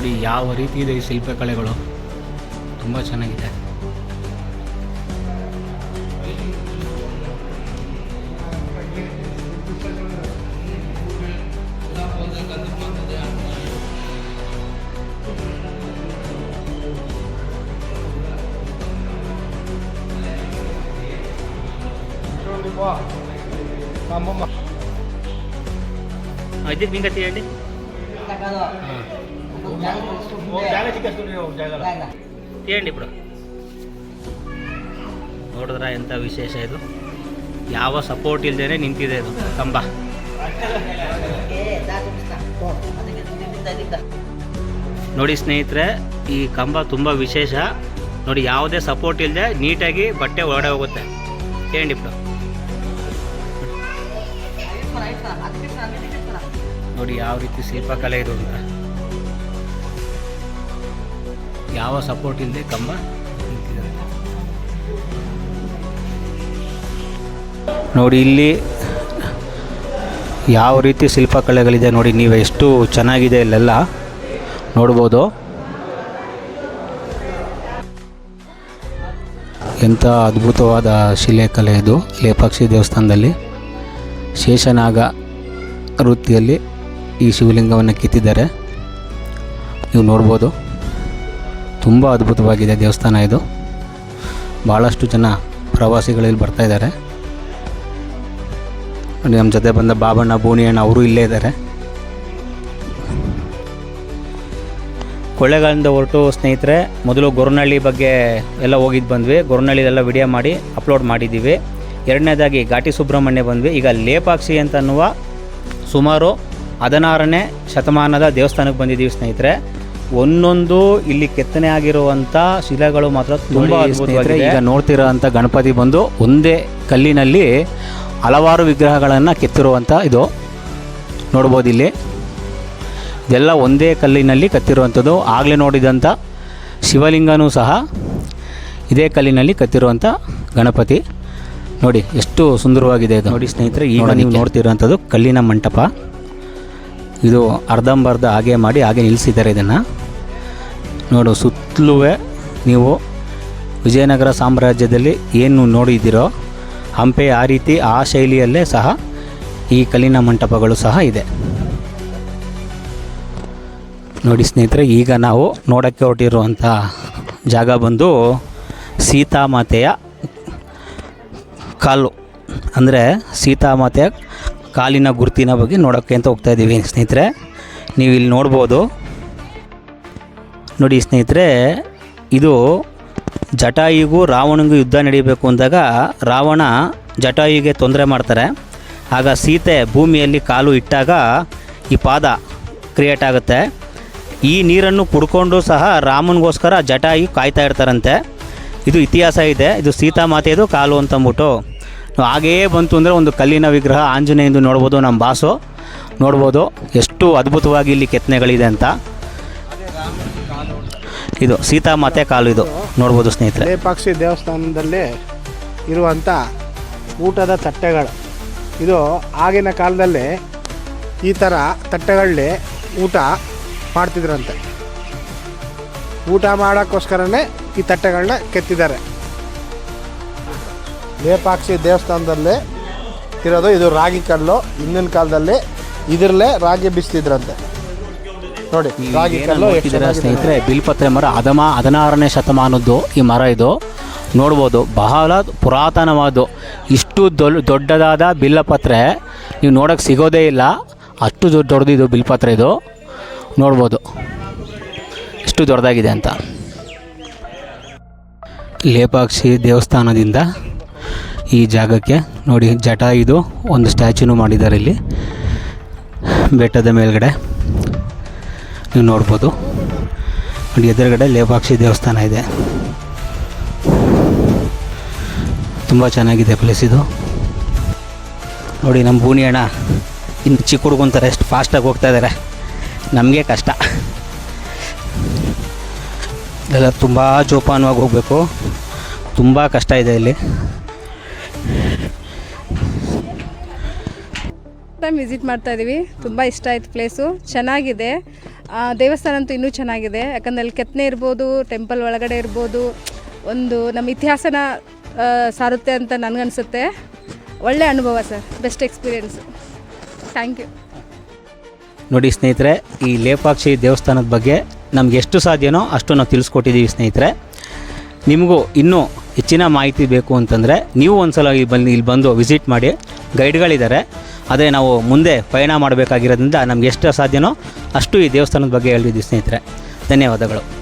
ನೋಡಿ ಯಾವ ರೀತಿ ಇದೆ ಈ ಶಿಲ್ಪಕಲೆಗಳು. ತುಂಬ ಚೆನ್ನಾಗಿದೆ. ಅಜಿತ್ ಬಿಂಗತಿ ಹೇಳಿ. తీయండి ఇప్పుడు ನೋಡಿದ್ರ ಎಂಥ ವಿಶೇಷ ಇದು ಯಾವ ಸಪೋರ್ಟ್ ಇಲ್ಲದೇ ನಿಂತಿದೆ ಇದು ಕಂಬ ನೋಡಿ ಸ್ನೇಹಿತರೆ ಈ ಕಂಬ ತುಂಬ ವಿಶೇಷ ನೋಡಿ ಯಾವುದೇ ಸಪೋರ್ಟ್ ಇಲ್ಲದೆ ನೀಟಾಗಿ ಬಟ್ಟೆ ಒಳಗಡೆ ಹೋಗುತ್ತೆ ಕೇಳಿ ఇప్పుడు ನೋಡಿ ಯಾವ ರೀತಿ ಶಿಲ್ಪಕಲೆ ಇದು ಅಂತ ಯಾವ ಸಪೋರ್ಟ್ ಇಲ್ಲದೆ ಕಂಬ ನೋಡಿ, ಇಲ್ಲಿ ಯಾವ ರೀತಿ ಶಿಲ್ಪಕಲೆಗಳಿದೆ ನೋಡಿ, ನೀವು ಎಷ್ಟು ಚೆನ್ನಾಗಿದೆ ಇಲ್ಲೆಲ್ಲ ನೋಡ್ಬೋದು. ಎಂಥ ಅದ್ಭುತವಾದ ಶಿಲೆಕಲೆ ಇದು, ಲೇಪಾಕ್ಷಿ ದೇವಸ್ಥಾನದಲ್ಲಿ. ಶೇಷನಾಗ ವೃತ್ತಿಯಲ್ಲಿ ಈ ಶಿವಲಿಂಗವನ್ನು ಕೆತ್ತಿದ್ದಾರೆ. ನೀವು ನೋಡ್ಬೋದು. ತುಂಬ ಅದ್ಭುತವಾಗಿದೆ ದೇವಸ್ಥಾನ ಇದು. ಭಾಳಷ್ಟು ಜನ ಪ್ರವಾಸಿಗಳಲ್ಲಿ ಬರ್ತಾ ಇದ್ದಾರೆ. ನಮ್ಮ ಜೊತೆ ಬಂದ ಬಾಬಣ್ಣ ಬೋಣಿಯಣ್ಣ ಅವರು ಇಲ್ಲೇ ಇದ್ದಾರೆ. ಕೊಳ್ಳೆಗಾಲದಿಂದ ಹೊರಟು ಸ್ನೇಹಿತರೆ, ಮೊದಲು ಗೊರನಹಳ್ಳಿ ಬಗ್ಗೆ ಎಲ್ಲ ಹೋಗಿದ್ದು ಬಂದ್ವಿ. ಗೊರನಹಳ್ಳಿಲೆಲ್ಲ ವಿಡಿಯೋ ಮಾಡಿ, ಅಪ್ಲೋಡ್ ಮಾಡಿದ್ದೀವಿ ಎರಡನೇದಾಗಿ ಘಾಟಿ ಸುಬ್ರಹ್ಮಣ್ಯ ಬಂದ್ವಿ. ಈಗ ಲೇಪಾಕ್ಷಿ ಅಂತ ಅನ್ನುವ ಸುಮಾರು ಹದಿನಾರನೇ ಶತಮಾನದ ದೇವಸ್ಥಾನಕ್ಕೆ ಬಂದಿದ್ದೀವಿ ಸ್ನೇಹಿತರೆ. ಒಂದೊಂದು ಇಲ್ಲಿ ಕೆತ್ತನೆ ಆಗಿರುವಂಥ ಶಿಲೆಗಳು ಮಾತ್ರ ತುಂಬ ಸ್ನೇಹಿತರೆ ಈಗ ನೋಡ್ತಿರೋ ಅಂಥ ಗಣಪತಿ ಬಂದು ಒಂದೇ ಕಲ್ಲಿನಲ್ಲಿ ಹಲವಾರು ವಿಗ್ರಹಗಳನ್ನು ಕೆತ್ತಿರುವಂಥ ಇದು. ನೋಡ್ಬೋದು ಇಲ್ಲಿ. ಇದೆಲ್ಲ ಒಂದೇ ಕಲ್ಲಿನಲ್ಲಿ ಕತ್ತಿರುವಂಥದ್ದು. ಆಗಲೇ ನೋಡಿದಂಥ ಶಿವಲಿಂಗನೂ ಸಹ ಇದೇ ಕಲ್ಲಿನಲ್ಲಿ ಕತ್ತಿರುವಂಥ ಗಣಪತಿ. ನೋಡಿ ಎಷ್ಟು ಸುಂದರವಾಗಿದೆ ಇದು. ನೋಡಿ ಸ್ನೇಹಿತರೆ ಈಗ ನೀವು ನೋಡ್ತಿರೋಂಥದ್ದು ಕಲ್ಲಿನ ಮಂಟಪ. ಇದು ಅರ್ಧಂಬರ್ಧ ಹಾಗೆ ಮಾಡಿ ಹಾಗೆ ನಿಲ್ಲಿಸಿದ್ದಾರೆ ಇದನ್ನು. ನೋಡು ಸುತ್ತಲೂ ನೀವು ವಿಜಯನಗರ ಸಾಮ್ರಾಜ್ಯದಲ್ಲಿ ಏನು ನೋಡಿದ್ದೀರೋ ಹಂಪೆ ಆ ರೀತಿ ಆ ಶೈಲಿಯಲ್ಲೇ ಸಹ ಈ ಕಲ್ಲಿನ ಮಂಟಪಗಳು ಸಹ ಇದೆ. ನೋಡಿ ಸ್ನೇಹಿತರೆ, ಈಗ ನಾವು ನೋಡೋಕ್ಕೆ ಹೊರಟಿರುವಂಥ ಜಾಗ ಬಂದು ಸೀತಾಮಾತೆಯ ಕಾಲು. ಅಂದರೆ ಸೀತಾಮಾತೆಯ ಕಾಲಿನ ಗುರುತಿನ ಬಗ್ಗೆ ನೋಡೋಕ್ಕೆ ಅಂತ ಹೋಗ್ತಾ ಇದ್ದೀವಿ ಸ್ನೇಹಿತರೆ. ನೀವು ಇಲ್ಲಿ ನೋಡ್ಬೋದು ನೋಡಿ ಸ್ನೇಹಿತರೆ, ಇದು ಜಟಾಯುಗೂ ರಾವಣನಿಗೂ ಯುದ್ಧ ನಡೀಬೇಕು ಅಂದಾಗ ರಾವಣ ಜಟಾಯುಗೆ ತೊಂದರೆ ಮಾಡ್ತಾರೆ. ಆಗ ಸೀತೆ ಭೂಮಿಯಲ್ಲಿ ಕಾಲು ಇಟ್ಟಾಗ ಈ ಪಾದ ಕ್ರಿಯೇಟ್ ಆಗುತ್ತೆ. ಈ ನೀರನ್ನು ಕುಡ್ಕೊಂಡು ಸಹ ರಾಮನಿಗೋಸ್ಕರ ಜಟಾಯು ಕಾಯ್ತಾ ಇರ್ತಾರಂತೆ. ಇದು ಇತಿಹಾಸ ಇದೆ, ಇದು ಸೀತಾಮಾತೆಯದು ಕಾಲು ಅಂತಂದ್ಬಿಟ್ಟು ಹಾಗೆಯೇ ಬಂತು ಅಂದರೆ ಒಂದು ಕಲ್ಲಿನ ವಿಗ್ರಹ ಆಂಜನೇಯಂದು ನೋಡ್ಬೋದು ನಮ್ಮ ಬಾಸು. ನೋಡ್ಬೋದು, ಎಷ್ಟು ಅದ್ಭುತವಾಗಿ ಇಲ್ಲಿ ಕೆತ್ತನೆಗಳಿದೆ ಅಂತ. ಇದು ಸೀತಾಮಾತೆ ಕಾಲು ಇದು. ನೋಡ್ಬೋದು ಸ್ನೇಹಿತರೆ. ಲೇಪಾಕ್ಷಿ ದೇವಸ್ಥಾನದಲ್ಲಿ ಇರುವಂಥ ಊಟದ ತಟ್ಟೆಗಳು. ಇದು ಆಗಿನ ಕಾಲದಲ್ಲಿ ಈ ಥರ ತಟ್ಟೆಗಳಲ್ಲಿ ಊಟ ಮಾಡ್ತಿದ್ರಂತೆ. ಊಟ ಮಾಡೋಕ್ಕೋಸ್ಕರನೇ ಈ ತಟ್ಟೆಗಳನ್ನ ಕೆತ್ತಿದ್ದಾರೆ. ಲೇಪಾಕ್ಷಿ ದೇವಸ್ಥಾನದಲ್ಲಿ ಇರೋದು ಇದು ರಾಗಿ ಕಲ್ಲು. ಹಿಂದಿನ ಕಾಲದಲ್ಲಿ ಇದರಲ್ಲೇ ರಾಗಿ ಬಿಸ್ತಿದ್ರಂತೆ. ನೋಡಿ. ರಾಗಿ ಕಲ್ಲು ಎಷ್ಟು ಚೆನ್ನಾಗಿದೆ. ಸ್ನೇಹಿತರೆ ಬಿಲ್ಪತ್ರೆ ಮರ ಅದಮ ಹದಿನಾರನೇ ಶತಮಾನದ್ದು ಈ ಮರ ಇದು. ನೋಡ್ಬೋದು ಬಹಳ ಪುರಾತನವಾದ್ದು. ಇಷ್ಟು ದೊಲ್ ದೊಡ್ಡದಾದ ಬಿಲ್ಲಪತ್ರೆ ನೀವು ನೋಡೋಕ್ಕೆ ಸಿಗೋದೇ ಇಲ್ಲ. ಅಷ್ಟು ದೊಡ್ಡ ದೊಡ್ಡದಿದು ಬಿಲ್ಪತ್ರೆ ಇದು. ನೋಡ್ಬೋದು. ಇಷ್ಟು ದೊಡ್ಡದಾಗಿದೆ ಅಂತ. ಲೇಪಾಕ್ಷಿ ದೇವಸ್ಥಾನದಿಂದ ಈ ಜಾಗಕ್ಕೆ ನೋಡಿ ಜಟ ಇದು ಒಂದು ಸ್ಟ್ಯಾಚ್ಯೂನು ಮಾಡಿದ್ದಾರೆ ಇಲ್ಲಿ. ಬೆಟ್ಟದ ಮೇಲ್ಗಡೆ. ನೀವು ನೋಡ್ಬೋದು. ನೋಡಿ, ಎದುರುಗಡೆ ಲೇಪಾಕ್ಷಿ ದೇವಸ್ಥಾನ ಇದೆ. ತುಂಬ ಚೆನ್ನಾಗಿದೆ ಪ್ಲೇಸ್ ಇದು. ನೋಡಿ ನಮ್ಮ ಬೂನಿ ಅಣ್ಣ ಇನ್ನು ಚಿಕ್ಕ ಹುಡುಗಂತಾರೆ ಎಷ್ಟು ಫಾಸ್ಟಾಗಿ ಹೋಗ್ತಾ ಇದ್ದಾರೆ ನಮಗೆ ಕಷ್ಟ. ಇದೆಲ್ಲ ತುಂಬ ಜೋಪಾನವಾಗಿ ಹೋಗಬೇಕು. ತುಂಬ ಕಷ್ಟ ಇದೆ ಇಲ್ಲಿ. ಟೈಮ್ ವಿಸಿಟ್ ಮಾಡ್ತಾ ಇದ್ದೀವಿ ತುಂಬ ಇಷ್ಟ ಆಯ್ತು ಪ್ಲೇಸು ಚೆನ್ನಾಗಿದೆ. ಆ, ದೇವಸ್ಥಾನ ಅಂತೂ ಇನ್ನೂ ಚೆನ್ನಾಗಿದೆ. ಯಾಕಂದರೆ ಅಲ್ಲಿ ಕೆತ್ತನೆ ಇರ್ಬೋದು ಟೆಂಪಲ್ ಒಳಗಡೆ ಇರ್ಬೋದು ಒಂದು ನಮ್ಮ ಇತಿಹಾಸನ ಸಾರುತ್ತೆ ಅಂತ ನನಗನ್ಸುತ್ತೆ. ಒಳ್ಳೆ ಅನುಭವ sir best experience thank you ನೋಡಿ ಸ್ನೇಹಿತರೆ ಈ ಲೇಪಾಕ್ಷಿ ದೇವಸ್ಥಾನದ ಬಗ್ಗೆ ನಮ್ಗೆ ಎಷ್ಟು ಸಾಧ್ಯನೋ ಅಷ್ಟು ನಾವು ತಿಳಿಸ್ಕೊಟ್ಟಿದ್ದೀವಿ ಸ್ನೇಹಿತರೆ. ನಿಮಗೂ ಇನ್ನೂ ಹೆಚ್ಚಿನ ಮಾಹಿತಿ ಬೇಕು ಅಂತಂದರೆ ನೀವು ಒಂದ್ಸಲ ಇಲ್ಲಿ ಬಂದು ಇಲ್ಲಿ ಬಂದು ವಿಸಿಟ್ ಮಾಡಿ ಗೈಡ್ಗಳಿದ್ದಾರೆ ಅದೇ ನಾವು ಮುಂದೆ ಪಯಣ ಮಾಡಬೇಕಾಗಿರೋದ್ರಿಂದ ನಮ್ಗೆ ಎಷ್ಟು ಸಾಧ್ಯನೋ ಅಷ್ಟು ಈ ದೇವಸ್ಥಾನದ ಬಗ್ಗೆ ಹೇಳಿದ್ವಿ ಸ್ನೇಹಿತರೆ. ಧನ್ಯವಾದಗಳು.